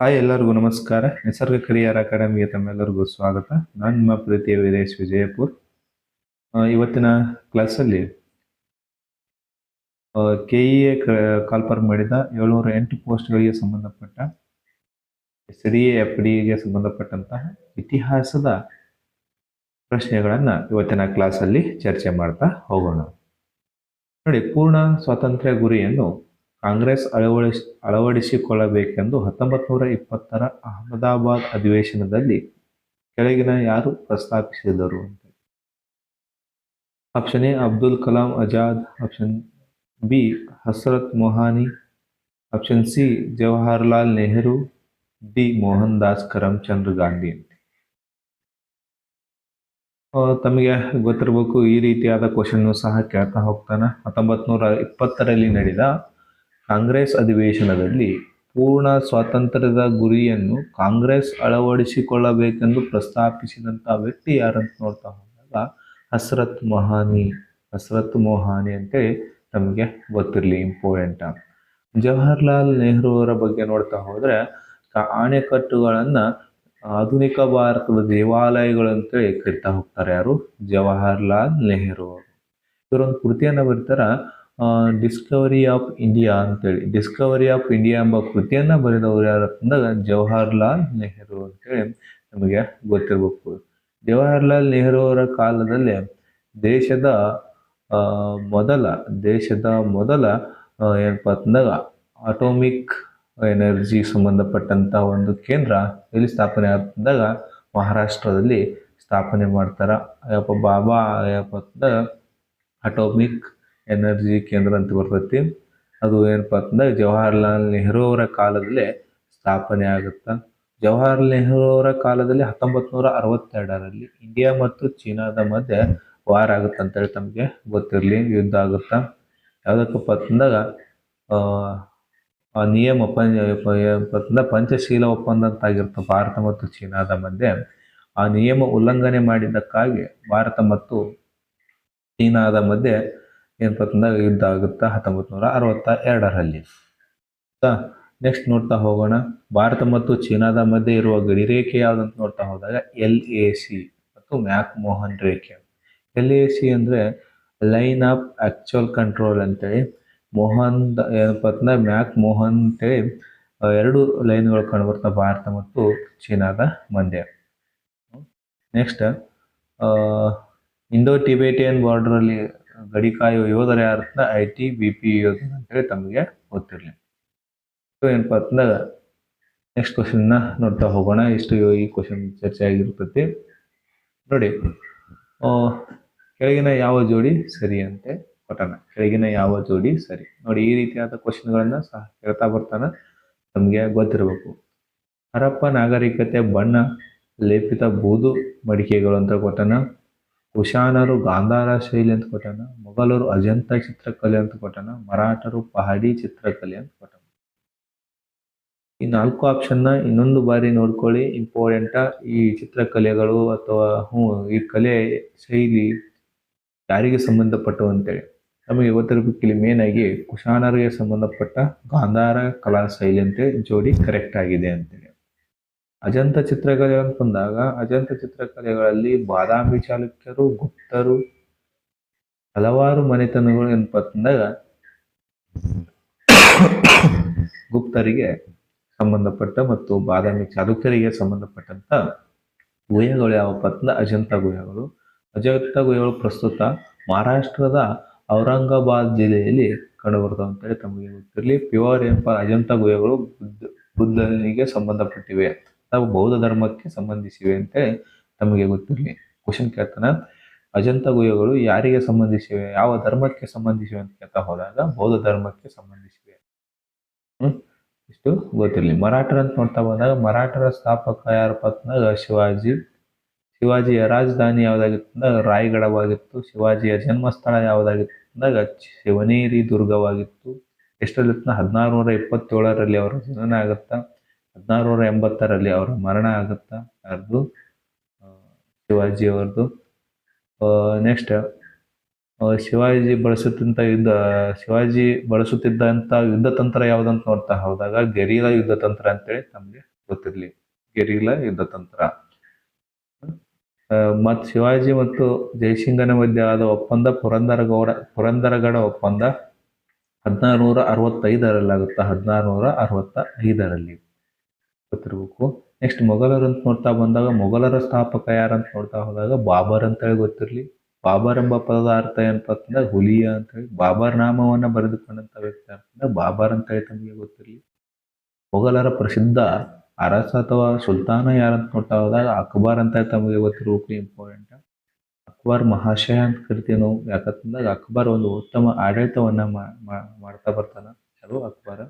Hi ಎಲ್ಲರಿಗೂ ನಮಸ್ಕಾರ. ನಿಸರ್ಗ ಕರಿಯರ್ ಅಕಾಡೆಮಿಗೆ ತಮ್ಮೆಲ್ಲರಿಗೂ ಸ್ವಾಗತ. ನಾನು ನಿಮ್ಮ ಪ್ರೀತಿಯ ವೀರೇಶ್ ವಿಜಯಪುರ್. ಇವತ್ತಿನ ಕ್ಲಾಸಲ್ಲಿ ಕೆ ಇ ಎ ಕಾಲ್ಪರ್ ಮಾಡಿದ ಏಳ್ನೂರ ಎಂಟು ಪೋಸ್ಟ್ಗಳಿಗೆ ಸಂಬಂಧಪಟ್ಟ ಎಸ್ ಡಿ ಎ ಎಫ್ ಡಿಗೆ ಸಂಬಂಧಪಟ್ಟಂತಹ ಇತಿಹಾಸದ ಪ್ರಶ್ನೆಗಳನ್ನು ಇವತ್ತಿನ ಕ್ಲಾಸಲ್ಲಿ ಚರ್ಚೆ ಮಾಡ್ತಾ ಹೋಗೋಣ. ನೋಡಿ, ಪೂರ್ಣ ಸ್ವಾತಂತ್ರ್ಯ ಗುರಿಯನ್ನು ಕಾಂಗ್ರೆಸ್ ಅಳವಡಿಸ್, ಅಳವಡಿಸಿಕೊಳ್ಳಬೇಕೆಂದು ಹತ್ತೊಂಬತ್ತು ನೂರ ಇಪ್ಪತ್ತರ ಅಹಮದಾಬಾದ್ ಅಧಿವೇಶನದಲ್ಲಿ ಕೆಳಗಿನ ಯಾರು ಪ್ರಸ್ತಾಪಿಸಿದರು ಅಂತ. Option A, Abdul Kalam Azad. Option B, Hasrat Mohani. Option C, Jawaharlal Nehru. D, Mohan Das Karamchandra Gandhi ತಮಗೆ ಗೊತ್ತಿರಬೇಕು, ಈ ರೀತಿಯಾದ ಕ್ವಶನ್ ಸಹ ಕೇಳ್ತಾ ಹೋಗ್ತಾನೆ. ಹತ್ತೊಂಬತ್ತು ನೂರ ಇಪ್ಪತ್ತರಲ್ಲಿ ನಡೆದ ಕಾಂಗ್ರೆಸ್ ಅಧಿವೇಶನದಲ್ಲಿ ಪೂರ್ಣ ಸ್ವಾತಂತ್ರ್ಯದ ಗುರಿಯನ್ನು ಕಾಂಗ್ರೆಸ್ ಅಳವಡಿಸಿಕೊಳ್ಳಬೇಕೆಂದು ಪ್ರಸ್ತಾಪಿಸಿದಂಥ ವ್ಯಕ್ತಿ ಯಾರಂತ ನೋಡ್ತಾ ಹೋದಾಗ, ಹಸ್ರತ್ ಮೊಹಾನಿ ಹಸ್ರತ್ ಮೊಹಾನಿ ಅಂತೇಳಿ ನಮಗೆ ಗೊತ್ತಿರಲಿ ಇಂಪಾರ್ಟೆಂಟ್ ಜವಾಹರ್ಲಾಲ್ ನೆಹರು ಅವರ ಬಗ್ಗೆ ನೋಡ್ತಾ ಹೋದ್ರೆ ಅಣೆಕಟ್ಟುಗಳನ್ನ ಆಧುನಿಕ ಭಾರತದ ದೇವಾಲಯಗಳು ಅಂತೇಳಿ ಕರಿತಾ ಹೋಗ್ತಾರೆ ಯಾರು? ಜವಾಹರ್ಲಾಲ್ ನೆಹರು ಅವರು. ಇವರೊಂದು ಕೃತಿಯನ್ನು ಬರೀತಾರ? ಡಿಸ್ಕವರಿ ಆಫ್ ಇಂಡಿಯಾ ಅಂತೇಳಿ. ಡಿಸ್ಕವರಿ ಆಫ್ ಇಂಡಿಯಾ ಎಂಬ ಕೃತಿಯನ್ನು ಬರೆದವರು ಯಾರು ಅಂದಾಗ ಜವಾಹರ್ಲಾಲ್ ನೆಹರು ಅಂತೇಳಿ ನಮಗೆ ಗೊತ್ತಿರಬೇಕು. ಜವಾಹರ್ಲಾಲ್ ನೆಹರು ಅವರ ಕಾಲದಲ್ಲಿ ದೇಶದ ಮೊದಲ ದೇಶದ ಮೊದಲ ಏನಪ್ಪ ಅಂದಾಗ ಆಟೋಮಿಕ್ ಎನರ್ಜಿ ಸಂಬಂಧಪಟ್ಟಂತ ಒಂದು ಕೇಂದ್ರ ಎಲ್ಲಿ ಸ್ಥಾಪನೆ ಆದಾಗ ಮಹಾರಾಷ್ಟ್ರದಲ್ಲಿ ಸ್ಥಾಪನೆ ಮಾಡ್ತಾರೆ. ಯಪ್ಪ ಬಾಬಾ ಅಂತಂದಾಗ ಅಟೋಮಿಕ್ ಎನರ್ಜಿ ಕೇಂದ್ರ ಅಂತ ಬರ್ತೈತಿ. ಅದು ಏನಪ್ಪ ಅಂತಂದಾಗ ಜವಾಹರ್ಲಾಲ್ ನೆಹರು ಅವರ ಕಾಲದಲ್ಲಿ ಸ್ಥಾಪನೆ ಆಗುತ್ತಾ, ಜವಾಹರ್ಲಾಲ್ ನೆಹರು ಅವರ ಕಾಲದಲ್ಲಿ ಹತ್ತೊಂಬತ್ತು ನೂರ ಅರವತ್ತೆರಡರಲ್ಲಿ ಇಂಡಿಯಾ ಮತ್ತು ಚೀನಾದ ಮಧ್ಯೆ ವಾರ್ ಆಗುತ್ತೆ ಅಂತೇಳಿ ತಮಗೆ ಗೊತ್ತಿರಲಿ, ಯುದ್ಧ ಆಗುತ್ತಾ. ಯಾವುದಕ್ಕಪ್ಪ ಅಂತಂದಾಗ ನಿಯಮ ಪಂಚ ಪಂಚಶೀಲ ಒಪ್ಪಂದ ಅಂತ ಆಗಿರುತ್ತೆ ಭಾರತ ಮತ್ತು ಚೀನಾದ ಮಧ್ಯೆ. ಆ ನಿಯಮ ಉಲ್ಲಂಘನೆ ಮಾಡಿದ್ದಕ್ಕಾಗಿ ಭಾರತ ಮತ್ತು ಚೀನಾದ ಮಧ್ಯೆ ಏನಪ್ಪ ಅಂತಂದಾಗ ಯುದ್ಧ ಆಗುತ್ತಾ ಹತ್ತೊಂಬತ್ತು ನೂರ ಅರವತ್ತ ಎರಡರಲ್ಲಿ. ನೆಕ್ಸ್ಟ್ ನೋಡ್ತಾ ಹೋಗೋಣ. ಭಾರತ ಮತ್ತು ಚೀನಾದ ಮಧ್ಯೆ ಇರುವ ಗಡಿ ರೇಖೆ ಯಾವ್ದಂತ ನೋಡ್ತಾ ಹೋದಾಗ ಎಲ್ ಎ ಸಿ ಮತ್ತು ಮ್ಯಾಕ್ ಮೋಹನ್ ರೇಖೆ. ಎಲ್ ಎ ಸಿ ಅಂದ್ರೆ ಲೈನ್ ಆಫ್ ಆಕ್ಚುಯಲ್ ಕಂಟ್ರೋಲ್ ಅಂತೇಳಿ. ಮೋಹನ್ ಏನಪ್ಪ ಮ್ಯಾಕ್ ಮೋಹನ್ ಅಂತೇಳಿ ಎರಡು ಲೈನ್ಗಳು ಕಂಡುಬರ್ತವೆ ಭಾರತ ಮತ್ತು ಚೀನಾದ ಮಧ್ಯೆ. ನೆಕ್ಸ್ಟ್ ಇಂಡೋ ಟಿಬೇಟಿಯನ್ ಬಾರ್ಡರ್ ಅಲ್ಲಿ ಗಡಿ ಕಾಯುವ ಯೋಧರು ಯಾರು ಐ ಟಿ ಬಿ ಪಿ ಯೋಧರು ಅಂತೇಳಿ ತಮಗೆ ಗೊತ್ತಿರಲಿ. ಸೊ ಏನಪ್ಪ ಅಂತಂದಾಗ ನೆಕ್ಸ್ಟ್ ಕ್ವಶನ್ನ ನೋಡ್ತಾ ಹೋಗೋಣ. ಇಷ್ಟು ಈ ಕ್ವಶನ್ ಚರ್ಚೆ ಆಗಿರ್ತೈತಿ. ನೋಡಿ ಕೆಳಗಿನ ಯಾವ ಜೋಡಿ ಸರಿ ಅಂತೆ ಕೊಟ್ಟಣ ಕೆಳಗಿನ ಯಾವ ಜೋಡಿ ಸರಿ. ನೋಡಿ, ಈ ರೀತಿಯಾದ ಕ್ವಶನ್ಗಳನ್ನ ಸಹ ಹೇಳ್ತಾ ಬರ್ತಾನ. ನಮಗೆ ಗೊತ್ತಿರಬೇಕು. ಹರಪ್ಪ ನಾಗರಿಕತೆ, ಬಣ್ಣ, ಲೇಪಿತ, ಬೂದು, ಮಡಿಕೆಗಳು ಅಂತ ಕೊಟ್ಟನ. ಕುಶಾನರು ಗಾಂಧಾರ ಶೈಲಿ ಅಂತ ಕೊಟ್ಟಾನ, ಮೊಘಲರು ಅಜಂತ ಚಿತ್ರಕಲೆ ಅಂತ ಕೊಟ್ಟಾನ, ಮರಾಠರು ಪಹಾಡಿ ಚಿತ್ರಕಲೆ ಅಂತ ಕೊಟ್ಟಾನ. ಈ ನಾಲ್ಕು ಆಪ್ಷನ್ನ ಇನ್ನೊಂದು ಬಾರಿ ನೋಡ್ಕೊಳ್ಳಿ. ಇಂಪಾರ್ಟೆಂಟ ಈ ಚಿತ್ರಕಲೆಗಳು ಅಥವಾ ಹ್ಞೂ ಈ ಕಲೆ ಶೈಲಿ ಯಾರಿಗೆ ಸಂಬಂಧಪಟ್ಟು ಅಂತೇಳಿ. ನಮಗೆ ಗೊತ್ತಿರಬೇಕಿಲ್ಲಿ ಮೇನ್ ಆಗಿ ಕುಶಾನರಿಗೆ ಸಂಬಂಧಪಟ್ಟ ಗಾಂಧಾರ ಕಲಾ ಶೈಲಿ ಅಂತೇಳಿ ಜೋಡಿ ಕರೆಕ್ಟ್ ಆಗಿದೆ ಅಂತೇಳಿ. ಅಜಂತ ಚಿತ್ರಕಲೆ ಅಂತ ಬಂದಾಗ ಅಜಂತ ಚಿತ್ರಕಲೆಗಳಲ್ಲಿ ಬಾದಾಮಿ ಚಾಲುಕ್ಯರು, ಗುಪ್ತರು, ಹಲವಾರು ಮನೆತನಗಳು ಅಂತಂದಾಗ ಗುಪ್ತರಿಗೆ ಸಂಬಂಧಪಟ್ಟ ಮತ್ತು ಬಾದಾಮಿ ಚಾಲುಕ್ಯರಿಗೆ ಸಂಬಂಧಪಟ್ಟಂತ ಗುಹೆಗಳು ಯಾವಪ್ಪ ಅಂತಂದ್ರೆ ಅಜಂತ ಗುಹೆಗಳು. ಅಜಂತ ಗುಹೆಗಳು ಪ್ರಸ್ತುತ ಮಹಾರಾಷ್ಟ್ರದ ಔರಂಗಾಬಾದ್ ಜಿಲ್ಲೆಯಲ್ಲಿ ಕಂಡುಬರ್ತಾವ ಅಂತೇಳಿ ತಮಗೆ ಗೊತ್ತಿರಲಿ. ಪ್ಯೂರ್ ಏನಪ್ಪ ಅಜಂತ ಗುಹೆಗಳು ಬುದ್ಧ ಬುದ್ಧನಿಗೆ ಸಂಬಂಧಪಟ್ಟಿವೆ. ನಾವು ಬೌದ್ಧ ಧರ್ಮಕ್ಕೆ ಸಂಬಂಧಿಸಿವೆ ಅಂತೇಳಿ ನಮಗೆ ಗೊತ್ತಿರಲಿ. ಕ್ವಶನ್ ಕೇಳ್ತಾನ, ಅಜಂತ ಗುಹೆಗಳು ಯಾರಿಗೆ ಸಂಬಂಧಿಸಿವೆ, ಯಾವ ಧರ್ಮಕ್ಕೆ ಸಂಬಂಧಿಸಿವೆ ಅಂತ ಕೇಳ್ತಾ ಹೋದಾಗ ಬೌದ್ಧ ಧರ್ಮಕ್ಕೆ ಸಂಬಂಧಿಸಿವೆ. ಇಷ್ಟು ಗೊತ್ತಿರಲಿ. ಮರಾಠರ ಅಂತ ನೋಡ್ತಾ ಬಂದಾಗ ಮರಾಠರ ಸ್ಥಾಪಕ ಯಾರಪ್ಪ ಅಂತಂದಾಗ ಶಿವಾಜಿ. ಶಿವಾಜಿಯ ರಾಜಧಾನಿ ಯಾವುದಾಗಿತ್ತು ಅಂದಾಗ ರಾಯಗಢವಾಗಿತ್ತು ಶಿವಾಜಿಯ ಜನ್ಮಸ್ಥಳ ಯಾವುದಾಗಿತ್ತು ಅಂದಾಗ ಶಿವನೇರಿ ದುರ್ಗವಾಗಿತ್ತು. ಎಷ್ಟರಲ್ಲಿ ಹದಿನಾರು ನೂರ ಇಪ್ಪತ್ತೇಳರಲ್ಲಿ ಅವರ ಜನನ ಆಗುತ್ತಾ. ಹದಿನಾರು ನೂರ ಎಂಬತ್ತರಲ್ಲಿ ಅವರ ಮರಣ ಆಗುತ್ತಾ? ಆ, ಶಿವಾಜಿ ಅವ್ರದ್ದು ನೆಕ್ಸ್ಟ್ ಶಿವಾಜಿ ಬಳಸುತ್ತಿದ್ದ ಯುದ್ಧ ಶಿವಾಜಿ ಬಳಸುತ್ತಿದ್ದಂಥ ಯುದ್ಧ ತಂತ್ರ ಯಾವ್ದಂತ ನೋಡ್ತಾ? ಹೋದಾಗ ಗೆರಿಲಾ ಯುದ್ಧ ತಂತ್ರ ಅಂತೇಳಿ ನಮಗೆ ಗೊತ್ತಿರಲಿ. ಗೆರಿಲಾ ಯುದ್ಧ ತಂತ್ರ. ಮತ್ತು ಶಿವಾಜಿ ಮತ್ತು ಜಯಸಿಂಗನ ಮಧ್ಯೆ ಆದ ಒಪ್ಪಂದ ಪುರಂದರಗೌಡ ಪುರಂದರಗಡ ಒಪ್ಪಂದ ಹದಿನಾರು ನೂರ ಅರವತ್ತೈದರಲ್ಲಾಗುತ್ತೆ? ಹದಿನಾರು ನೂರ ಅರವತ್ತ ಐದರಲ್ಲಿ ಗೊತ್ತಿರ್ಬೇಕು ನೆಕ್ಸ್ಟ್ ಮೊಘಲರು ಅಂತ ನೋಡ್ತಾ ಬಂದಾಗ, ಮೊಘಲರ ಸ್ಥಾಪಕ ಯಾರಂತ ನೋಡ್ತಾ ಹೋದಾಗ ಬಾಬರ್ ಅಂತೇಳಿ ಗೊತ್ತಿರಲಿ. ಬಾಬರ್ ಎಂಬ ಪದದ ಅರ್ಥ ಏನಪ್ಪ ಅಂತಂದ್ರೆ ಹುಲಿಯ ಅಂತೇಳಿ ಬಾಬರ್ ನಾಮವನ್ನ ಬರೆದುಕೊಂಡಂತ ವ್ಯಕ್ತಿ ಅಂತಂದ್ರೆ ಬಾಬರ್ ಅಂತೇಳಿ ತಮಗೆ ಗೊತ್ತಿರಲಿ. ಮೊಘಲರ ಪ್ರಸಿದ್ಧ ಅರಸ ಅಥವಾ ಸುಲ್ತಾನ ಯಾರಂತ ನೋಡ್ತಾ ಹೋದಾಗ ಅಕ್ಬರ್ ಅಂತ ತಮಗೆ ಗೊತ್ತಿರಬೇಕು ಇಂಪಾರ್ಟೆಂಟ್ ಅಕ್ಬರ್ ಮಹಾಶಯ ಅಂತ ಕರಿತೀವಿ ನಾವು ಯಾಕಂತಂದಾಗ ಅಕ್ಬರ್ ಒಂದು ಉತ್ತಮ ಆಡಳಿತವನ್ನ ಮಾಡ್ತಾ ಬರ್ತಾನ. ಯಾರು? ಅಕ್ಬರ.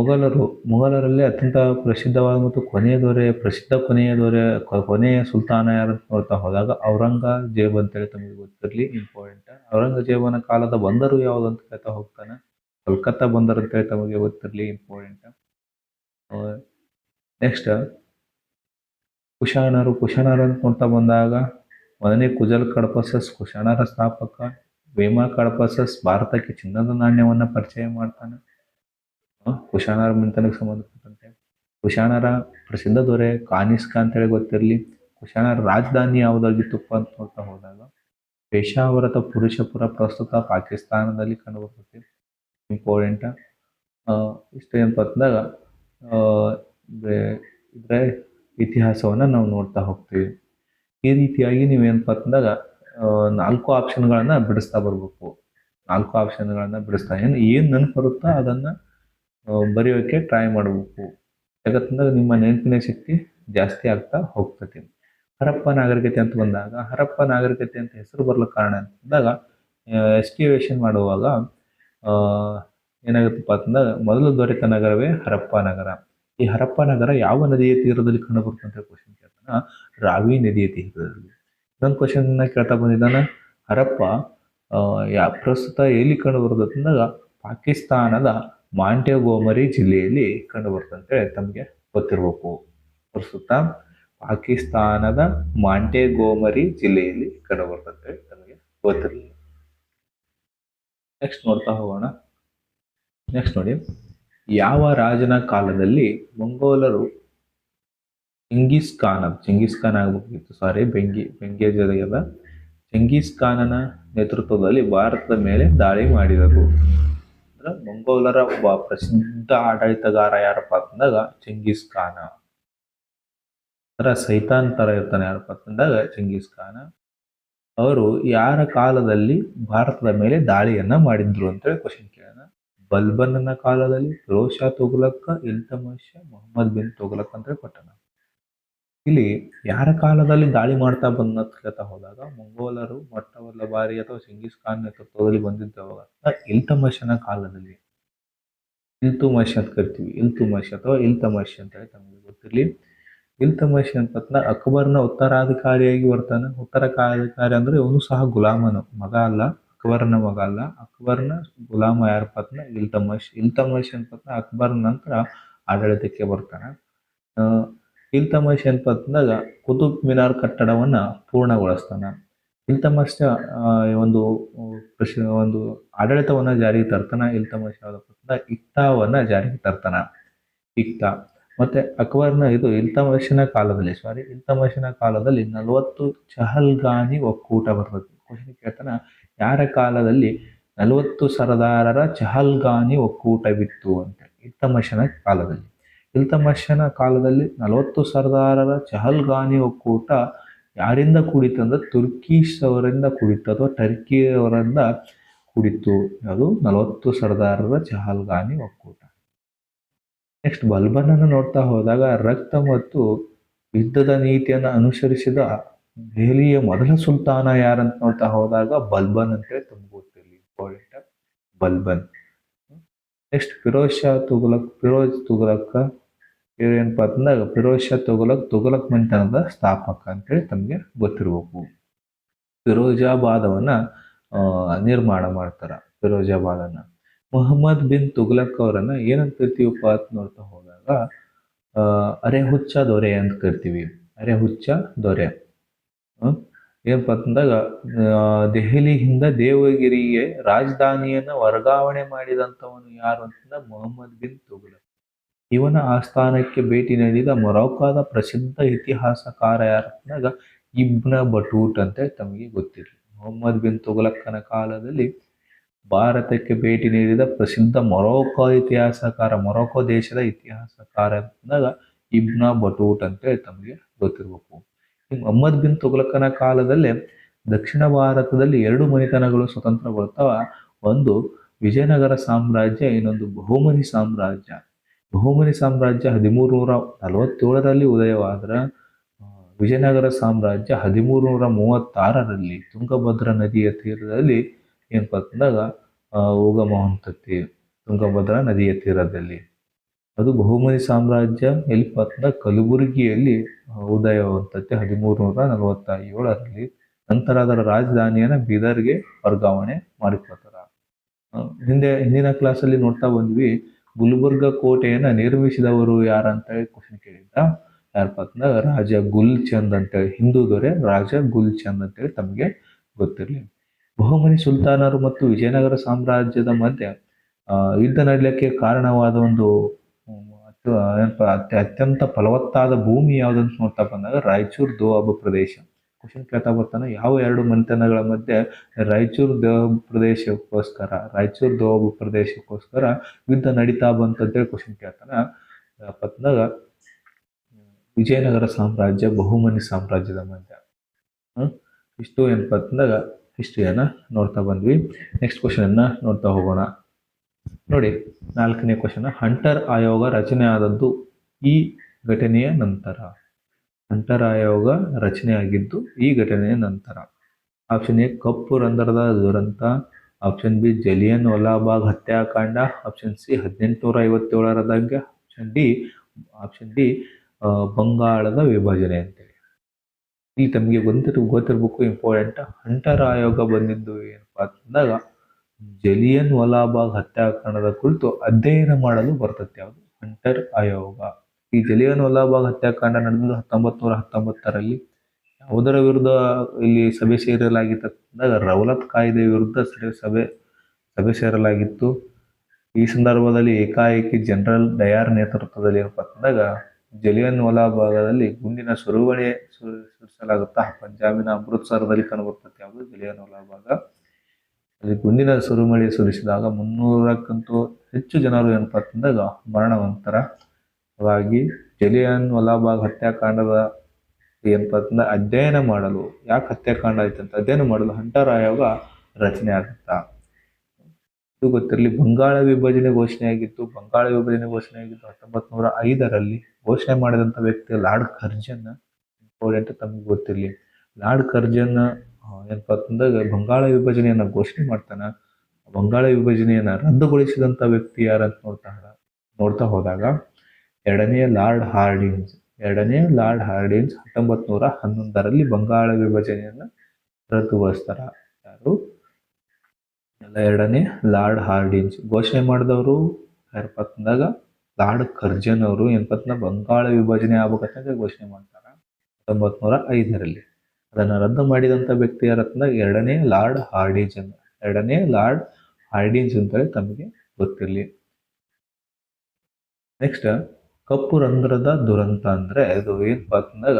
ಮೊಘಲರು, ಮೊಘಲರಲ್ಲಿ ಅತ್ಯಂತ ಪ್ರಸಿದ್ಧವಾದ ಮತ್ತು ಕೊನೆಯ ದೊರೆ, ಪ್ರಸಿದ್ಧ ಕೊನೆಯ ದೊರೆ ಕೊನೆಯ ಸುಲ್ತಾನ ಯಾರು ನೋಡ್ತಾ ಹೋದಾಗ ಔರಂಗಜೇಬ್ ಅಂತೇಳಿ ತಮಗೆ ಗೊತ್ತಿರಲಿ ಇಂಪಾರ್ಟೆಂಟ್ ಔರಂಗಜೇಬನ ಕಾಲದ ಬಂದರು ಯಾವುದು ಅಂತ ಹೇಳ್ತಾ ಹೋಗ್ತಾನೆ. ಕಲ್ಕತ್ತಾ ಬಂದರು ಅಂತೇಳಿ ತಮಗೆ ಗೊತ್ತಿರಲಿ ಇಂಪಾರ್ಟೆಂಟ್ ನೆಕ್ಸ್ಟ್ ಕುಶಾಣರು ಕುಶಾಣರು ಅಂತ ನೋಡ್ತಾ ಬಂದಾಗ ಮೊದಲನೇ ಕುಜಲ್ ಕಡಪಸಸ್, ಕುಶಾಣರ ಸ್ಥಾಪಕ ವೇಮಾ ಕಡಪಸಸ್ ಭಾರತಕ್ಕೆ ಚಿನ್ನದ ನಾಣ್ಯವನ್ನ ಪರಿಚಯ ಮಾಡ್ತಾನೆ. ಆ, ಮನೆತನಕ್ಕೆ ಸಂಬಂಧಪಟ್ಟಂತೆ. ಕುಶಾನರ ಪ್ರಸಿದ್ಧ ದೊರೆ ಕಾನಿಸ್ಕ ಅಂತೇಳಿ ಗೊತ್ತಿರಲಿ. ಕುಶಾಣರ ರಾಜಧಾನಿ ಯಾವುದಾಗಿತ್ತಪ್ಪ ಅಂತ ನೋಡ್ತಾ ಹೋದಾಗ ಪೇಶಾವರತ ಪುರುಷಪುರ ಪ್ರಸ್ತುತ ಪಾಕಿಸ್ತಾನದಲ್ಲಿ ಕಂಡುಬರ್ತೈತಿ ಇಂಪಾರ್ಟೆಂಟ್? ಇಷ್ಟು ಏನಪ್ಪ ಅಂತಂದಾಗ ಇದ್ರ ಇತಿಹಾಸವನ್ನ ನಾವು ನೋಡ್ತಾ ಹೋಗ್ತೀವಿ. ಈ ರೀತಿಯಾಗಿ ನೀವು ಅಂತಂದಾಗ ಅಂದಾಗ ನಾಲ್ಕು ಆಪ್ಷನ್ಗಳನ್ನು ಬಿಡಿಸ್ತಾ ಬರಬೇಕು. ನಾಲ್ಕು ಆಪ್ಷನ್ಗಳನ್ನು ಬಿಡಿಸ್ತಾ ಏನು ಏನು ನೆನಪು ಬರುತ್ತೋ ಅದನ್ನ ಆ, ಬರೆಯೋಕೆ ಟ್ರೈ ಮಾಡಬೇಕು. ಯಾಕಂತಂದಾಗ ನಿಮ್ಮ ನೆನಪಿನ ಶಕ್ತಿ ಜಾಸ್ತಿ ಆಗ್ತಾ ಹೋಗ್ತೈತಿ ಹರಪ್ಪ ನಾಗರಿಕತೆ ಅಂತ ಬಂದಾಗ ಹರಪ್ಪ ನಾಗರಿಕತೆ ಅಂತ ಹೆಸರು ಬರಲು ಕಾರಣ ಅಂತಂದಾಗ ಎಸ್ಟಿವೇಷನ್ ಮಾಡುವಾಗ ಏನಾಗುತ್ತಪ್ಪ ಅಂತಂದಾಗ ಮೊದಲು ದೊರೆತ ನಗರವೇ ಹರಪ್ಪ ನಗರ. ಈ ಹರಪ್ಪ ನಗರ ಯಾವ ನದಿಯ ತೀರದಲ್ಲಿ ಕಂಡು ಬರ್ತಂತ ಕ್ವಶನ್ ಕೇಳ್ತಾನ? ರಾವಿ ನದಿಯ ತೀರದಲ್ಲಿ. ಇನ್ನೊಂದು ಕ್ವಶನ್ ಕೇಳ್ತಾ ಬಂದಿದ್ದಾನ ಹರಪ್ಪ ಯಾ ಪ್ರಸ್ತುತ ಎಲ್ಲಿ ಕಂಡು ಬರ್ತದೆ ಅಂದಾಗ ಪಾಕಿಸ್ತಾನದ ಮಾಂಟೆಗೋಮರಿ ಜಿಲ್ಲೆಯಲ್ಲಿ ಕಂಡು ಬರ್ತಂತೆ ತಮಗೆ ಗೊತ್ತಿರಬೇಕು. ಪ್ರಸ್ತುತ ಪಾಕಿಸ್ತಾನದ ಮಾಂಟೆಗೋಮರಿ ಜಿಲ್ಲೆಯಲ್ಲಿ ಕಂಡು ಬರ್ತಂತೆ ತಮಗೆ ಗೊತ್ತಿರಲಿಲ್ಲ. ನೆಕ್ಸ್ಟ್ ನೋಡ್ತಾ ಹೋಗೋಣ. ನೆಕ್ಸ್ಟ್ ನೋಡಿ. ಯಾವ ರಾಜನ ಕಾಲದಲ್ಲಿ ಮಂಗೋಲರು ಚೆಂಗಿಸ್ ಖಾನ್ ಚೆಂಗಿಸ್ ಖಾನ್ ಆಗಬೇಕಿತ್ತು. ಸಾರಿ ಬೆಂಗಿ, ಬೆಂಗಿಯ ಜೊತೆಗೆಲ್ಲ. ಚೆಂಗೀಸ್ ಖಾನನ ನೇತೃತ್ವದಲ್ಲಿ ಭಾರತದ ಮೇಲೆ ದಾಳಿ ಮಾಡಿದರು. ಅಂದ್ರೆ ಮಂಗೋಲರ ಒಬ್ಬ ಪ್ರಸಿದ್ಧ ಆಡಳಿತಗಾರ ಯಾರಪ್ಪ ಅಂತಂದಾಗ ಚಂಗೀಸ್ ಖಾನ. ಅಂದ್ರೆ ಸೈತಾನ್ ತರ ಇರ್ತಾನೆ ಯಾರಪ್ಪ ಅಂತಂದಾಗ ಚಂಗೀಸ್ ಖಾನ. ಅವರು ಯಾರ ಕಾಲದಲ್ಲಿ ಭಾರತದ ಮೇಲೆ ದಾಳಿಯನ್ನ ಮಾಡಿದ್ರು ಅಂತೇಳಿ ಕ್ವಶನ್ ಕೇಳೋಣ. ಬಲ್ಬನ್ನ ಕಾಲದಲ್ಲಿ ಫಿರೋಜ್ ಶಾ ಇಲ್ತಮಷ ಮೊಹಮ್ಮದ್ ಬಿನ್ ತೊಗಲಕ್ ಅಂತ ಕೊಟ್ಟಣ. ಇಲ್ಲಿ ಯಾರ ಕಾಲದಲ್ಲಿ ದಾಳಿ ಮಾಡ್ತಾ ಬಂದ ಕೇಳ್ತಾ ಹೋದಾಗ ಮಂಗೋಲರು ಬಾರಿ ಅಥವಾ ಚೆಂಗಿಸ್ ಖಾನ್ ನೇತೃತ್ವದಲ್ಲಿ ಬಂದಿದ್ದವಾಗ ಇಲ್ತಮಶನ ಕಾಲದಲ್ಲಿ. ಇಲ್ತುಮಶ್ ಅಂತ ಕರಿತೀವಿ. ಇಲ್ತುಮಶ್ ಅಥವಾ ಇಲ್ತಮಶ್ ಅಂತ ಹೇಳಿ ತಮಗೆ ಗೊತ್ತಿರಲಿ? ಇಲ್ತಮಶ್ ಅಂತ ಅಕ್ಬರ್ನ ಉತ್ತರಾಧಿಕಾರಿಯಾಗಿ ಬರ್ತಾನೆ. ಉತ್ತರ ಉತ್ತರಾಧಿಕಾರಿ ಅಂದ್ರೆ ಇವನು ಸಹ ಗುಲಾಮನ. ಮಗ ಅಲ್ಲ, ಅಕ್ಬರ್ನ ಮಗ ಅಲ್ಲ. ಅಕ್ಬರ್ನ ಗುಲಾಮ ಯಾರ ಪತ್ನ? ಇಲ್ತಮಶ್ ಇಲ್ತಮಶ್ ಅಂತ ಅಕ್ಬರ್ ನಂತರ ಆಡಳಿತಕ್ಕೆ ಬರ್ತಾನೆ. ಆ, ಇಲ್ತಮಶ್ ಏನಪ್ಪ ಅಂತಂದಾಗ ಕುತುಬ್ ಮಿನಾರ್ ಕಟ್ಟಡವನ್ನ ಪೂರ್ಣಗೊಳಿಸ್ತಾನ. ಇಲ್ತಮಶ್ ಆ, ಒಂದು ಒಂದು ಆಡಳಿತವನ್ನ ಜಾರಿಗೆ ತರ್ತಾನ. ಇಲ್ತಮಶ್ ಯಾವ್ದಪ್ಪ ಇಕ್ತಾವನ್ನ ಜಾರಿಗೆ ತರ್ತಾನ. ಇಕ್ತಾ. ಮತ್ತೆ ಅಕ್ಬರ್ನ ಇದು ಇಲ್ತಮಷನ ಕಾಲದಲ್ಲಿ ಸಾರಿ ಇಲ್ತಮಷನ ಕಾಲದಲ್ಲಿ ನಲವತ್ತು ಚಹಲ್ಗಾನಿ ಒಕ್ಕೂಟ ಬರ್ತದೆ. ಕ್ವಶನ್ ಕೇಳ್ತಾನ ಯಾರ ಕಾಲದಲ್ಲಿ ನಲವತ್ತು ಸರದಾರರ ಚಹಲ್ಗಾನಿ ಒಕ್ಕೂಟವಿತ್ತು ಅಂತ ಇಲ್ತಮಶನ ಕಾಲದಲ್ಲಿ. ಇಲ್ತಮಶನ ಕಾಲದಲ್ಲಿ ನಲವತ್ತು ಸರ್ದಾರರ ಚಹಲ್ಗಾನಿ ಒಕ್ಕೂಟ ಯಾರಿಂದ ಕೂಡಿತ್ತು ಅಂದ್ರೆ ತುರ್ಕೀಶ್ ಅವರಿಂದ ಕೂಡಿತ್ತು ಅಥವಾ ಟರ್ಕಿಯವರಿಂದ ಕೂಡಿತ್ತು. ಅದು ನಲವತ್ತು ಸರ್ದಾರರ ಚಹಲ್ಗಾನಿ ಒಕ್ಕೂಟ. ನೆಕ್ಸ್ಟ್ ಬಲ್ಬನನ್ನು ನೋಡ್ತಾ ಹೋದಾಗ ರಕ್ತ ಮತ್ತು ಯುದ್ಧದ ನೀತಿಯನ್ನು ಅನುಸರಿಸಿದ ದೆಹಲಿಯ ಮೊದಲ ಸುಲ್ತಾನ ಯಾರಂತ ನೋಡ್ತಾ ಹೋದಾಗ ಬಲ್ಬನ್ ಅಂತೇಳಿ ತುಂಬ ಇಂಪಾರ್ಟೆಂಟ್ ಬಲ್ಬನ್. ನೆಕ್ಸ್ಟ್ ಫಿರೋಜ್ ಶಾ ತುಗಲಕ್ ಫಿರೋಜ್ ತುಘಲಕ್ ಇವ್ರು ಏನಪ್ಪಾ ಅಂತಂದಾಗ ಫಿರೋಜ್ ಶಾ ತೊಗೊಲಕ್ ತೊಗೊಲಕ್ ಮಂತನದ ಸ್ಥಾಪಕ ಅಂತೇಳಿ ತಮಗೆ ಗೊತ್ತಿರಬೇಕು. ಫಿರೋಜಾಬಾದವನ್ನ ನಿರ್ಮಾಣ ಮಾಡ್ತಾರ ಫಿರೋಜಾಬಾದನ್ನ. ಮೊಹಮ್ಮದ್ ಬಿನ್ ತುಗ್ಲಕ್ ಅವರನ್ನ ಏನಂತ ಕರಿತೀವಪ್ಪ ಅಂತ ನೋಡ್ತಾ ಹೋದಾಗ ಅರೆ ಹುಚ್ಚ ದೊರೆ ಅಂತ ಕರಿತೀವಿ. ಅರೆ ಹುಚ್ಚ ದೊರೆ? ಏನಪ್ಪ ಅಂತಂದಾಗ ದೆಹಲಿಯಿಂದ ದೇವಗಿರಿಗೆ ರಾಜಧಾನಿಯನ್ನ ವರ್ಗಾವಣೆ ಮಾಡಿದಂಥವನು ಯಾರು ಅಂತಂದ್ರೆ ಮೊಹಮ್ಮದ್ ಬಿನ್ ತುಘಲಕ್ ಇವನ ಆಸ್ಥಾನಕ್ಕೆ ಭೇಟಿ ನೀಡಿದ ಮೊರೊಕ್ಕೋದ ಪ್ರಸಿದ್ಧ ಇತಿಹಾಸಕಾರ ಯಾರನ್ನಾಗ ಇಬ್ನ ಬಟೂಟ್ ಅಂತ ತಮಗೆ ಗೊತ್ತಿರಲಿ. ಮೊಹಮ್ಮದ್ ಬಿನ್ ತೊಗಲಕ್ಕನ ಕಾಲದಲ್ಲಿ ಭಾರತಕ್ಕೆ ಭೇಟಿ ನೀಡಿದ ಪ್ರಸಿದ್ಧ ಮೊರೋಕೋ ಇತಿಹಾಸಕಾರ ಮೊರೊಕೋ ದೇಶದ ಇತಿಹಾಸಕಾರ ಅಂದಾಗ ಇಬ್ನ ಬಟೂಟ್ ಅಂತ ತಮಗೆ ಗೊತ್ತಿರಬೇಕು. ಮೊಹಮ್ಮದ್ ಬಿನ್ ತೊಗಲಕ್ಕನ ಕಾಲದಲ್ಲಿ ದಕ್ಷಿಣ ಭಾರತದಲ್ಲಿ ಎರಡು ಮನೆತನಗಳು ಸ್ವತಂತ್ರಗೊಳ್ತಾವ ಒಂದು ವಿಜಯನಗರ ಸಾಮ್ರಾಜ್ಯ, ಇನ್ನೊಂದು ಬಹುಮನಿ ಸಾಮ್ರಾಜ್ಯ. ಬಹುಮನಿ ಸಾಮ್ರಾಜ್ಯ ಹದಿಮೂರು ನೂರ ನಲವತ್ತೇಳರಲ್ಲಿ ಉದಯವಾದ್ರ ವಿಜಯನಗರ ಸಾಮ್ರಾಜ್ಯ ಹದಿಮೂರು ನೂರ ಮೂವತ್ತಾರರಲ್ಲಿ ತುಂಗಭದ್ರಾ ನದಿಯ ತೀರದಲ್ಲಿ ಏನಪ್ಪ ಅಂತಂದಾಗ ಉಗಮ ಹೊಂದತಿ ತುಂಗಭದ್ರಾ ನದಿಯ ತೀರದಲ್ಲಿ. ಅದು ಬಹುಮನಿ ಸಾಮ್ರಾಜ್ಯ ಎಲ್ಲಿಪ್ಪ ಅಂತಂದಾಗ ಕಲಬುರಗಿಯಲ್ಲಿ ಆ, ಉದಯ ಹೊಂದತಿ ಹದಿಮೂರು ನೂರ ನಲವತ್ತ ಏಳರಲ್ಲಿ ನಂತರ ಅದರ ರಾಜಧಾನಿಯನ್ನು ಬೀದರ್ಗೆ ವರ್ಗಾವಣೆ ಮಾಡಿಕೊಳ್ತಾರ ಹಿಂದೆ ಹಿಂದಿನ ಕ್ಲಾಸಲ್ಲಿ ನೋಡ್ತಾ ಬಂದ್ವಿ ಗುಲ್ಬರ್ಗ ಕೋಟೆಯನ್ನ ನಿರ್ಮಿಸಿದವರು ಯಾರಂತ ಕ್ವಶನ್ ಕೇಳಿದ್ದ ಯಾರಪ್ಪ ಅಂತಂದ್ರೆ ರಾಜ ಗುಲ್ಚಂದ್ ಅಂತೇಳಿ ಹಿಂದೂ ದೊರೆ ರಾಜ ಗುಲ್ಚಂದ್ ಅಂತೇಳಿ ತಮಗೆ ಗೊತ್ತಿರಲಿ. ಬಹುಮನಿ ಸುಲ್ತಾನರು ಮತ್ತು ವಿಜಯನಗರ ಸಾಮ್ರಾಜ್ಯದ ಮಧ್ಯೆ ಯುದ್ಧ ನಡೀಲಿಕ್ಕೆ ಕಾರಣವಾದ ಒಂದು ಅತ್ಯಂತ ಫಲವತ್ತಾದ ಭೂಮಿ ಯಾವುದಂತ ನೋಡ್ತಾ ಬಂದಾಗ ರಾಯಚೂರು ದೋವಾಬ ಪ್ರದೇಶ. ಕ್ವಶನ್ ಕೇಳ್ತಾ ಬರ್ತಾನೆ. ಯಾವ ಎರಡು ಮನೆತನಗಳ ಮಧ್ಯೆ ರಾಯಚೂರು ದೇವಾಬ ಪ್ರದೇಶಕ್ಕೋಸ್ಕರ, ರಾಯಚೂರು ದೇವ ಪ್ರದೇಶಕ್ಕೋಸ್ಕರ ಯುದ್ಧ ನಡೀತಾ ಬಂತಂತೇಳಿ ಕ್ವಶನ್ ಕೇಳ್ತಾನೆ. ಪತ್ನಾಗ, ವಿಜಯನಗರ ಸಾಮ್ರಾಜ್ಯ, ಬಹುಮನಿ ಸಾಮ್ರಾಜ್ಯದ ಮಧ್ಯ. ಇಷ್ಟು ಇಷ್ಟು ಏನಪ್ಪ ಅಂತಂದಾಗ ಏನ? ನೋಡ್ತಾ ಬಂದ್ವಿ. ನೆಕ್ಸ್ಟ್ ಕ್ವಶನನ್ನು ನೋಡ್ತಾ ಹೋಗೋಣ. ನೋಡಿ, ನಾಲ್ಕನೇ ಕ್ವಶನ್ ಹಂಟರ್ ಆಯೋಗ ರಚನೆ ಆದದ್ದು ಈ ಘಟನೆಯ ನಂತರ. ಹಂಟರ್ ರಚನೆಯಾಗಿದ್ದು ಈ ಘಟನೆಯ ನಂತರ. ಆಪ್ಷನ್ ಎ ಕಪ್ಪು ರಂಧ್ರದ ದುರಂತ. ಆಪ್ಷನ್ ಬಿ ಜಲಿಯನ್ ಒಲಾಬಾಗ್ ಹತ್ಯಾಕಾಂಡ. ಆಪ್ಷನ್ ಸಿ ಹದಿನೆಂಟುನೂರ ಐವತ್ತೇಳರ ದಂಗೆ ಆಪ್ಷನ್ ಡಿ ಆಪ್ಷನ್ ಡಿ ಬಂಗಾಳದ ವಿಭಜನೆ ಅಂತೇಳಿ. ಇಲ್ಲಿ ತಮಗೆ ಗೊತ್ತಿರ್, ಗೊತ್ತಿರ್ಬೇಕು ಇಂಪಾರ್ಟೆಂಟ್ ಹಂಟರ್ ಆಯೋಗ ಬಂದಿದ್ದು ಏನಪ್ಪಾ ಅಂತಂದಾಗ, ಜಲಿಯನ್ ವಾಲಾಬಾಗ್ ಹತ್ಯಾಕಾಂಡದ ಕುರಿತು ಅಧ್ಯಯನ ಮಾಡಲು ಬರ್ತದೆ ಯಾವುದು? ಹಂಟರ್ ಆಯೋಗ ಈ ಜಲಿಯನ್ ವಾಲಾಬಾಗ್ ಹತ್ಯಾಕಾಂಡ ನಡೆದಿದ್ದು ಹತ್ತೊಂಬತ್ತು ನೂರ ಹತ್ತೊಂಬತ್ತರಲ್ಲಿ. ಯಾವುದರ ವಿರುದ್ಧ ಇಲ್ಲಿ ಸಭೆ ಸೇರಲಾಗಿತ್ತು ಅಂತಂದಾಗ ರೌಲತ್ ಕಾಯ್ದೆ ವಿರುದ್ಧ ಸಭೆ ಸಭೆ ಸೇರಲಾಗಿತ್ತು. ಈ ಸಂದರ್ಭದಲ್ಲಿ ಏಕಾಏಕಿ ಜನರಲ್ ಡಯಾರ್ ನೇತೃತ್ವದಲ್ಲಿ ಏನಪ್ಪ ಅಂತಂದಾಗ ಜಲಿಯನ್ ವಾಲಾಬಾಗದಲ್ಲಿ ಗುಂಡಿನ ಸುರುವಣೆ ಸುರಿಸಲಾಗುತ್ತಾ ಪಂಜಾಬಿನ ಅಮೃತ್ಸರದಲ್ಲಿ ಕಂಡುಬರ್ತದೆ ಯಾವುದು? ಜಲಿಯನ್ ವಾಲಾಬಾಗ ಅಲ್ಲಿ ಗುಂಡಿನ ಸುರುಮಳೆ ಸುರಿಸಿದಾಗ ಮುನ್ನೂರಕ್ಕಂತೂ ಹೆಚ್ಚು ಜನರು ಏನಪ್ಪ ಅಂತಂದಾಗ ಮರಣವಂತರವಾಗಿ ಜಲಿಯನ್ ವಲಾಬಾಗ್ ಹತ್ಯಾಕಾಂಡದ ಏನಪ್ಪ ಅಧ್ಯಯನ ಮಾಡಲು, ಯಾಕೆ ಹತ್ಯಾಕಾಂಡ ಆಯ್ತು ಅಂತ ಅಧ್ಯಯನ ಮಾಡಲು ಹಂಟರ್ ಆಯೋಗ ರಚನೆ ಆಗುತ್ತಾ. ಇದು ಗೊತ್ತಿರಲಿ, ಬಂಗಾಳ ವಿಭಜನೆ ಘೋಷಣೆ ಆಗಿತ್ತು. ಬಂಗಾಳ ವಿಭಜನೆ ಘೋಷಣೆ ಆಗಿತ್ತು ಹತ್ತೊಂಬತ್ ನೂರ ಐದರಲ್ಲಿ ಘೋಷಣೆ ಮಾಡಿದಂಥ ವ್ಯಕ್ತಿ ಲಾರ್ಡ್ ಕರ್ಜನ್. ಇಂಪಾರ್ಟೆಂಟ್ ತಮಗೆ ಗೊತ್ತಿರಲಿ. ಲಾರ್ಡ್ ಕರ್ಜನ್ ಏನಪ್ಪಾ ಬಂಗಾಳ ವಿಭಜನೆಯನ್ನು ಘೋಷಣೆ ಮಾಡ್ತಾನೆ. ಬಂಗಾಳ ವಿಭಜನೆಯನ್ನು ರದ್ದುಗೊಳಿಸಿದಂಥ ವ್ಯಕ್ತಿ ಯಾರಂತ ನೋಡ್ತಾ ನೋಡ್ತಾ ಹೋದಾಗ ಎರಡನೇ ಲಾರ್ಡ್ ಹಾರ್ಡಿನ್ಸ್. ಎರಡನೇ ಲಾರ್ಡ್ ಹಾರ್ಡಿನ್ಸ್ ಹತ್ತೊಂಬತ್ ನೂರ ಹನ್ನೊಂದರಲ್ಲಿ ಬಂಗಾಳ ವಿಭಜನೆಯನ್ನು ರದ್ದುಗೊಳಿಸ್ತಾರ. ಯಾರು? ಎಲ್ಲ ಎರಡನೇ ಲಾರ್ಡ್ ಹಾರ್ಡಿನ್ಸ್. ಘೋಷಣೆ ಮಾಡಿದವರು ಯಾರಪ್ಪ ಅಂತಂದಾಗ ಲಾರ್ಡ್ ಕರ್ಜನ್ ಅವರು ಅಂತಂದ್ರೆ ಬಂಗಾಳ ವಿಭಜನೆ ಆಗ್ಬೇಕಂತ ಘೋಷಣೆ ಮಾಡ್ತಾರ ಹತ್ತೊಂಬತ್ ನೂರ ಐದರಲ್ಲಿ. ಅದನ್ನು ರದ್ದು ಮಾಡಿದಂಥ ವ್ಯಕ್ತಿ ಎರಡನೇ ಲಾರ್ಡ್ ಹಾರ್ಡಿನ್ಸ್ ಅಂತ. ಎರಡನೇ ಲಾರ್ಡ್ ಹಾರ್ಡಿನ್ಸ್ ಅಂತೇಳಿ ತಮಗೆ ಗೊತ್ತಿರಲಿ. ನೆಕ್ಸ್ಟ್ ಕಪ್ಪು ರಂಧ್ರದ ದುರಂತ ಅಂದ್ರೆ ಇದು ಏನಪ್ಪ ಅಂತಂದಾಗ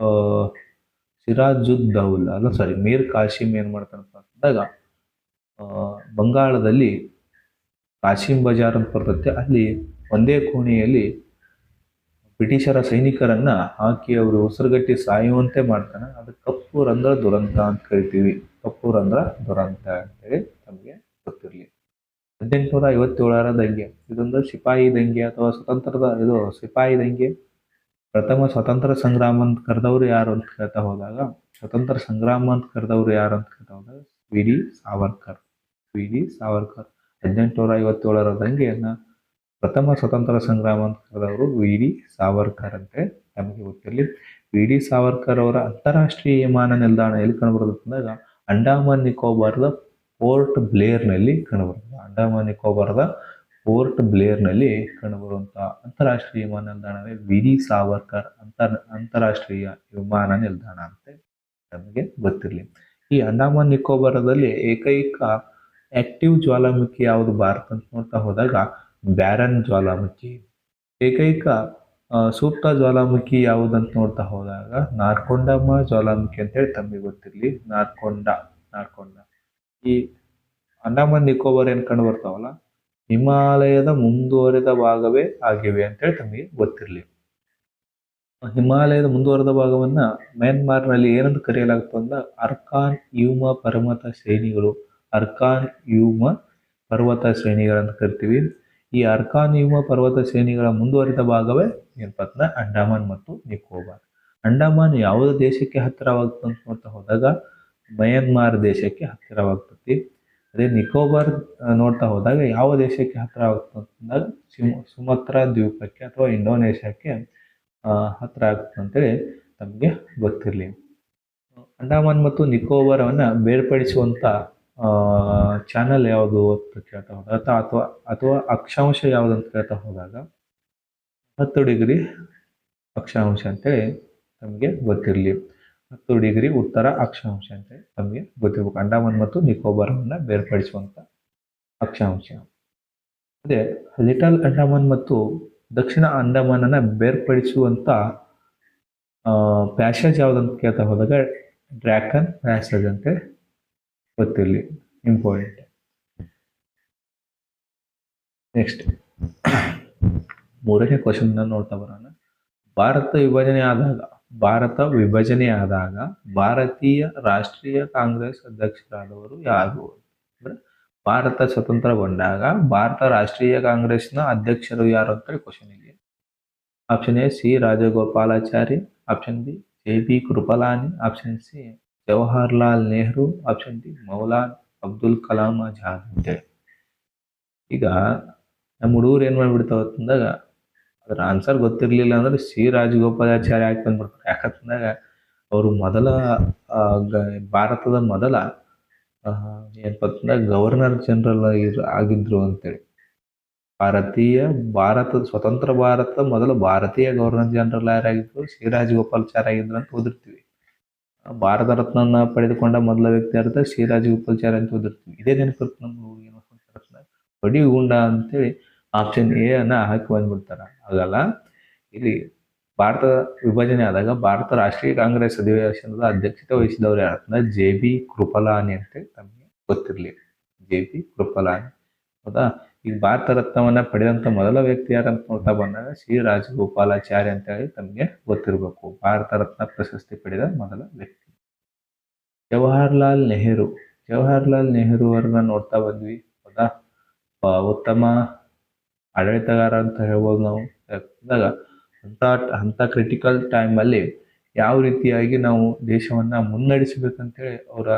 ಆ, ಸಿರಾಜುದ್ ದೌಲ್ ಅಲ್ಲ ಸಾರಿ ಮೀರ್ ಕಾಶಿಮ್ ಏನು ಮಾಡ್ತಾನಪ್ಪ ಅಂದಾಗ ಬಂಗಾಳದಲ್ಲಿ ಕಾಶಿಮ್ ಬಜಾರ್ ಅಂತ ಬರ್ತೈತೆ ಅಲ್ಲಿ ಒಂದೇ ಕೋಣೆಯಲ್ಲಿ ಬ್ರಿಟಿಷರ ಸೈನಿಕರನ್ನ ಹಾಕಿ ಅವರು ಉಸಿರುಗಟ್ಟಿ ಸಾಯುವಂತೆ ಮಾಡ್ತಾನೆ. ಅದು ಕಪ್ಪು ರಂಧ್ರ ದುರಂತ ಅಂತ ಕರಿತೀವಿ. ಕಪ್ಪು ರಂಧ್ರ ದುರಂತ ಅಂತೇಳಿ ನಮಗೆ ಗೊತ್ತಿರಲಿ. ಹದಿನೆಂಟುನೂರ ಐವತ್ತೇಳರ ದಂಗೆ. ಇದೊಂದು ಸಿಪಾಯಿ ದಂಗೆ ಅಥವಾ ಸ್ವತಂತ್ರದ, ಇದು ಸಿಪಾಯಿ ದಂಗೆ. ಪ್ರಥಮ ಸ್ವತಂತ್ರ ಸಂಗ್ರಾಮ ಅಂತ ಕರೆದವರು ಯಾರು ಅಂತ ಕೇಳ್ತಾ ಹೋದಾಗ, ಸ್ವತಂತ್ರ ಸಂಗ್ರಾಮ ಅಂತ ಕರೆದವರು ಯಾರು ಅಂತ ಕೇಳ್ತಾ ಹೋದಾಗ, V. D. Savarkar. V. D. Savarkar. ಹದಿನೆಂಟುನೂರ ಐವತ್ತೇಳರ ದಂಗೆಯನ್ನ ಪ್ರಥಮ ಸ್ವತಂತ್ರ ಸಂಗ್ರಾಮ ಅಂತ ಕರೆದವರು ವಿ. ಡಿ. ಸಾವರ್ಕರ್ ಅಂತೆ ನಮಗೆ ಗೊತ್ತಿರಲಿ. ವಿ. ಡಿ. ಸಾವರ್ಕರ್ ಅವರ ಅಂತಾರಾಷ್ಟ್ರೀಯ ವಿಮಾನ ನಿಲ್ದಾಣ ಎಲ್ಲಿ ಕಂಡುಬರ್ತದೆ ಅಂದಾಗ ಅಂಡಮಾನ್ ನಿಕೋಬಾರದ ಪೋರ್ಟ್ ಬ್ಲೇರ್ನಲ್ಲಿ ಕಂಡುಬರುತ್ತದೆ. ಅಂಡಮಾನ್ ನಿಕೋಬಾರದ ಪೋರ್ಟ್ ಬ್ಲೇರ್ನಲ್ಲಿ ಕಂಡುಬರುವಂತಹ ಅಂತಾರಾಷ್ಟ್ರೀಯ ವಿಮಾನ ನಿಲ್ದಾಣವೇ ವಿ ಡಿ ಸಾವರ್ಕರ್ ಅಂತರ್, ಅಂತಾರಾಷ್ಟ್ರೀಯ ವಿಮಾನ ನಿಲ್ದಾಣ ಅಂತ ನಮಗೆ ಗೊತ್ತಿರಲಿ. ಈ ಅಂಡಮಾನ್ ನಿಕೋಬಾರದಲ್ಲಿ ಏಕೈಕ ಆಕ್ಟಿವ್ ಜ್ವಾಲಾಮುಖಿ ಯಾವುದು? ಭಾರತ ಅಂತ ನೋಡ್ತಾ ಹೋದಾಗ ಬ್ಯಾರನ್ ಜ್ವಾಲಾಮುಖಿ. ಏಕೈಕ ಸೂಕ್ತ ಜ್ವಾಲಾಮುಖಿ ಯಾವುದಂತ ನೋಡ್ತಾ ಹೋದಾಗ ನಾರ್ಕೊಂಡಮ್ಮ ಜ್ವಾಲಾಮುಖಿ ಅಂತೇಳಿ ತಮಗೆ ಗೊತ್ತಿರಲಿ. ನಾರ್ಕೊಂಡ ನಾರ್ಕೊಂಡ. ಈ ಅಂಡಮಾನ್, ನಿಕೋಬಾರ್ ಏನ್ ಕಂಡು ಬರ್ತಾವಲ್ಲ, ಹಿಮಾಲಯದ ಮುಂದುವರೆದ ಭಾಗವೇ ಆಗಿವೆ ಅಂತೇಳಿ ತಮಗೆ ಗೊತ್ತಿರಲಿ. ಹಿಮಾಲಯದ ಮುಂದುವರೆದ ಭಾಗವನ್ನ ಮ್ಯಾನ್ಮಾರ್ನಲ್ಲಿ ಏನಂತ ಕರೆಯಲಾಗುತ್ತೆ ಅಂದ್ರೆ ಅರ್ಕಾನ್ ಯೂಮ ಪರ್ವತ ಶ್ರೇಣಿಗಳು. ಅರ್ಕಾನ್ ಯೂಮ ಪರ್ವತ ಶ್ರೇಣಿಗಳಂತ ಕರಿತೀವಿ. ಈ ಅರ್ಕಾನ್ ಯೂಮ ಪರ್ವತ ಶ್ರೇಣಿಗಳ ಮುಂದುವರಿದ ಭಾಗವೇ ಏನಪ್ಪ ಅಂಡಮಾನ್ ಮತ್ತು ನಿಕೋಬಾರ್. ಅಂಡಮಾನ್ ಯಾವ ದೇಶಕ್ಕೆ ಹತ್ತಿರವಾಗುತ್ತೆ ಅಂತ ಹೋದಾಗ ಮಯನ್ಮಾರ್ ದೇಶಕ್ಕೆ ಹತ್ತಿರವಾಗ್ತತಿ. ಅದೇ ನಿಕೋಬಾರ್ ನೋಡ್ತಾ ಹೋದಾಗ ಯಾವ ದೇಶಕ್ಕೆ ಹತ್ತಿರವಾಗ್ತದೆ ಅಂತಂದಾಗ ಸುಮ, ಸುಮತ್ರ ದ್ವೀಪಕ್ಕೆ ಅಥವಾ ಇಂಡೋನೇಷ್ಯಾಕ್ಕೆ ಹತ್ತಿರ ಆಗ್ತದೆ ಅಂತೇಳಿ ನಮಗೆ ಗೊತ್ತಿರಲಿ. ಅಂಡಮಾನ್ ಮತ್ತು ನಿಕೋಬಾರವನ್ನು ಬೇರ್ಪಡಿಸುವಂತ ಚಾನಲ್ ಯಾವುದು ಅಂತ ಕೇಳ್ತಾ ಹೋದಾಗ, ಅಥವಾ ಅಥವಾ ಅಕ್ಷಾಂಶ ಯಾವುದು ಅಂತ ಕೇಳ್ತಾ ಹೋದಾಗ, ಹತ್ತು ಡಿಗ್ರಿ ಅಕ್ಷಾಂಶ ಅಂತೇಳಿ ನಮಗೆ ಗೊತ್ತಿರಲಿ. ಹತ್ತು ಡಿಗ್ರಿ ಉತ್ತರ ಅಕ್ಷಾಂಶ ಅಂತ ನಮಗೆ ಗೊತ್ತಿರ್ಬೇಕು. ಅಂಡಮಾನ್ ಮತ್ತು ನಿಕೋಬಾರವನ್ನು ಬೇರ್ಪಡಿಸುವಂತ ಅಕ್ಷಾಂಶ. ಅದೇ, ಲಿಟಲ್ ಅಂಡಮಾನ್ ಮತ್ತು ದಕ್ಷಿಣ ಅಂಡಮಾನನ ಬೇರ್ಪಡಿಸುವಂತ ಪ್ಯಾಸೇಜ್ ಯಾವ್ದಂತ ಕೇಳ್ತಾ ಹೋದಾಗ ಡ್ರ್ಯಾಕನ್ ಪ್ಯಾಸೇಜ್ ಅಂತ ಗೊತ್ತಿರಲಿ, ಇಂಪಾರ್ಟೆಂಟ್. ನೆಕ್ಸ್ಟ್. ಮೂರನೇ ಕ್ವಶನ್ ನೋಡ್ತಾ ಬರೋಣ. ಭಾರತ ವಿಭಜನೆ ಆದಾಗ ಭಾರತ ವಿಭಜನೆ ಆದಾಗ ಭಾರತೀಯ ರಾಷ್ಟ್ರೀಯ ಕಾಂಗ್ರೆಸ್ ಅಧ್ಯಕ್ಷರಾದವರು ಯಾರು ಅಂದ್ರೆ ಭಾರತ ಸ್ವತಂತ್ರಗೊಂಡಾಗ ಭಾರತ ರಾಷ್ಟ್ರೀಯ ಕಾಂಗ್ರೆಸ್ನ ಅಧ್ಯಕ್ಷರು ಯಾರು ಅಂತೇಳಿ ಕ್ವಶನ್ ಇದೆ option A C Rajagopalachari option B J B Kripalani option C Jawaharlal Nehru option D Maulana Abdul Kalam Azad ಅಂತೇಳಿ ಈಗ ನಮ್ಮ ಹುಡುಗರು ಏನು ಮಾಡ್ಬಿಡ್ತಾವ ಅಂತಂದಾಗ ಅದ್ರ ಆನ್ಸರ್ ಗೊತ್ತಿರಲಿಲ್ಲ ಅಂದ್ರೆ ಸಿ ರಾಜಗೋಪಾಲಾಚಾರ್ಯ ಯಾಕೆ ಬಂದ್ಬಿಡ್ತಾರೆ. ಯಾಕಂತಂದಾಗ ಅವರು ಮೊದಲ ಭಾರತದ ಮೊದಲ ಆ, ಏನಪ್ಪ ಅಂತಂದಾಗ ಗವರ್ನರ್ ಜನರಲ್ ಆಗಿದ್ರು ಅಂತೇಳಿ. ಭಾರತೀಯ ಭಾರತದ ಸ್ವತಂತ್ರ ಭಾರತ ಮೊದಲ ಭಾರತೀಯ ಗವರ್ನರ್ ಜನರಲ್ ಯಾರಾಗಿದ್ರು ಸಿ ರಾಜಗೋಪಾಲಾಚಾರ್ಯ ಆಗಿದ್ರು ಅಂತ ಓದಿರ್ತೀವಿ. ಭಾರತ ರತ್ನನ ಪಡೆದುಕೊಂಡ ಮೊದಲ ವ್ಯಕ್ತಿ ಅರ್ಥ ಸಿ ರಾಜಗೋಪಾಲಾಚಾರ್ಯ ಅಂತ ಓದಿರ್ತೀವಿ. ಇದೇ ನೆನಪಿರ್ತ ನಮ್ಗೆ ಹುಡುಗರಿಗೆ ಬಡಿ ಗುಂಡ ಅಂತೇಳಿ ಆಪ್ಷನ್ ಎ ಅನ್ನ ಹಾಕಿ ಬಂದ್ಬಿಡ್ತಾರೆ. ಹಾಗಲ್ಲ? ಇಲ್ಲಿ ಭಾರತ ವಿಭಜನೆ ಆದಾಗ ಭಾರತ ರಾಷ್ಟ್ರೀಯ ಕಾಂಗ್ರೆಸ್ ಅಧಿವೇಶನದ ಅಧ್ಯಕ್ಷತೆ ವಹಿಸಿದವರು ಯಾರಂದ್ರೆ ಜೆ ಬಿ ಕೃಪಲಾನಿ ಅಂತೇಳಿ ತಮಗೆ ಗೊತ್ತಿರಲಿ. J B Kripalani. ಹೌದಾ? ಈ ಭಾರತ ರತ್ನವನ್ನ ಪಡೆದಂತ ಮೊದಲ ವ್ಯಕ್ತಿ ಯಾರಂತ ನೋಡ್ತಾ ಬಂದಾಗ ಶ್ರೀ ರಾಜಗೋಪಾಲಾಚಾರ್ಯ ಅಂತ ಹೇಳಿ ತಮಗೆ ಗೊತ್ತಿರಬೇಕು. ಭಾರತ ರತ್ನ ಪ್ರಶಸ್ತಿ ಪಡೆದ ಮೊದಲ ವ್ಯಕ್ತಿ. ಜವಾಹರ್ಲಾಲ್ ನೆಹರು. ಜವಾಹರ್ಲಾಲ್ ನೆಹರು ಅವ್ರನ್ನ ನೋಡ್ತಾ ಬಂದ್ವಿ. ಹೌದಾ? ಉತ್ತಮ ಆಡಳಿತಗಾರ ಅಂತ ಹೇಳ್ಬೋದು ನಾವು. ಯಾಕಂದಾಗ ಅಂತ ಅಂಥ ಕ್ರಿಟಿಕಲ್ ಟೈಮಲ್ಲಿ ಯಾವ ರೀತಿಯಾಗಿ ನಾವು ದೇಶವನ್ನ ಮುನ್ನಡೆಸಬೇಕಂತೇಳಿ ಅವರ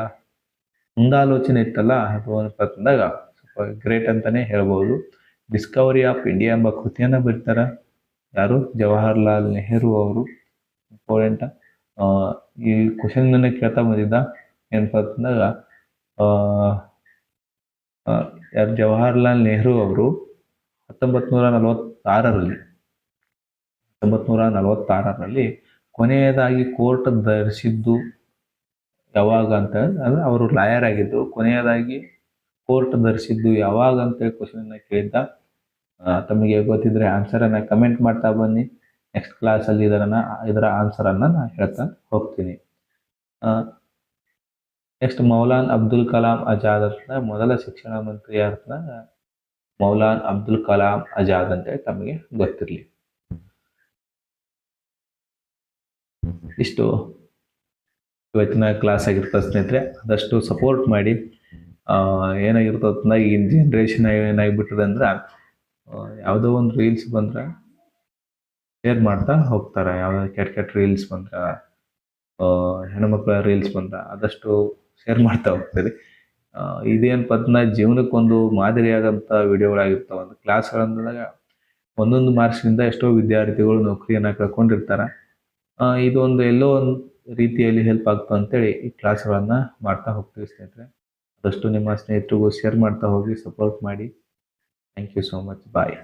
ಮುಂದಾಲೋಚನೆ ಇತ್ತಲ್ಲ, ಅದು ಅಂತ ಅಂತಂದಾಗ ಸ್ವಲ್ಪ ಗ್ರೇಟ್ ಅಂತಾನೆ ಹೇಳ್ಬೋದು. ಡಿಸ್ಕವರಿ ಆಫ್ ಇಂಡಿಯಾ ಎಂಬ ಕೃತಿಯನ್ನ ಬರೀತಾರ ಯಾರು? ಜವಾಹರ್ಲಾಲ್ ನೆಹರು ಅವರು. ಇಂಪಾರ್ಟೆಂಟ್ ಈ ಕ್ವಶನ್ ಕೇಳ್ತಾ ಬಂದಿದ್ದ. ಏನಪ್ಪ ಅಂತಂದಾಗ ಯಾರು? ಜವಾಹರ್ಲಾಲ್ ನೆಹರು ಅವರು ಹತ್ತೊಂಬತ್ ನೂರ ನಲವತ್ತಾರರಲ್ಲಿ ಹತ್ತೊಂಬತ್ನೂರ ನಲವತ್ತಾರರಲ್ಲಿ ಕೊನೆಯದಾಗಿ ಕೋರ್ಟ್ ಧರಿಸಿದ್ದು ಯಾವಾಗ ಅಂತ ಅಂದ್ರೆ ಅವರು ಲಾಯರ್ ಆಗಿದ್ದರು. ಕೊನೆಯದಾಗಿ ಕೋರ್ಟ್ ಧರಿಸಿದ್ದು ಯಾವಾಗ ಅಂತ ಕ್ವಶನ್ ಕೇಳಿದ್ದ. ತಮಗೆ ಗೊತ್ತಿದ್ರೆ ಆನ್ಸರ್ ಅನ್ನ ಕಮೆಂಟ್ ಮಾಡ್ತಾ ಬನ್ನಿ. ನೆಕ್ಸ್ಟ್ ಕ್ಲಾಸಲ್ಲಿ ಇದರನ್ನ ಇದರ ಆನ್ಸರ್ ಅನ್ನ ನಾನು ಹೇಳ್ತಾ ಹೋಗ್ತೀನಿ. ನೆಕ್ಸ್ಟ್ ಮೌಲಾನ್ ಅಬ್ದುಲ್ ಕಲಾಂ ಆಜಾದ್ ಮೊದಲ ಶಿಕ್ಷಣ ಮಂತ್ರಿ ಯಾರತ್ನ ಮೌಲಾನ್ ಅಬ್ದುಲ್ ಕಲಾಂ ಅಜಾದ್ ಅಂತ ತಮಗೆ ಗೊತ್ತಿರಲಿ. ಇಷ್ಟು ಇವತ್ತಿನ ಕ್ಲಾಸ್ ಆಗಿರ್ತದೆ ಸ್ನೇಹಿತರೆ ಅದಷ್ಟು ಸಪೋರ್ಟ್ ಮಾಡಿ ಆ, ಅಂದಾಗ ಈಗಿನ ಜನ್ರೇಷನ್ ಏನಾಗಿಬಿಟ್ಟಿದೆ ಅಂದ್ರೆ ಯಾವುದೋ ಒಂದು ರೀಲ್ಸ್ ಬಂದ್ರೆ ಶೇರ್ ಮಾಡ್ತಾ ಹೋಗ್ತಾರೆ. ಯಾವುದೋ ಕೆಟ್ಟ ಕೆಟ್ಟ ರೀಲ್ಸ್ ಬಂದ್ರೆ ಹೆಣ್ಮಕ್ಳ ರೀಲ್ಸ್ ಬಂದ್ರೆ ಆದಷ್ಟು ಶೇರ್ ಮಾಡ್ತಾ ಹೋಗ್ತಾರೆ ಆ, ಇದೇನಪ್ಪ ಅಂತಂದ್ರೆ ಜೀವನಕ್ಕೊಂದು ಮಾದರಿಯಾದಂಥ ವಿಡಿಯೋಗಳಾಗಿರ್ತಾವೆ. ಒಂದು ಕ್ಲಾಸ್ಗಳಂದಾಗ ಒಂದೊಂದು ಮಾರ್ಕ್ಸಿಂದ ಎಷ್ಟೋ ವಿದ್ಯಾರ್ಥಿಗಳು ನೌಕರಿಯನ್ನು ಕಳ್ಕೊಂಡಿರ್ತಾರೆ. ಇದೊಂದು ಎಲ್ಲೋ ಒಂದು ರೀತಿಯಲ್ಲಿ ಹೆಲ್ಪ್ ಆಗ್ತು ಅಂತೇಳಿ ಈ ಕ್ಲಾಸ್ಗಳನ್ನು ಮಾಡ್ತಾ ಹೋಗ್ತೀವಿ ಸ್ನೇಹಿತರೆ. ಅದಷ್ಟು ನಿಮ್ಮ ಸ್ನೇಹಿತರಿಗೂ ಶೇರ್ ಮಾಡ್ತಾ ಹೋಗಿ ಸಪೋರ್ಟ್ ಮಾಡಿ. Thank you so much bye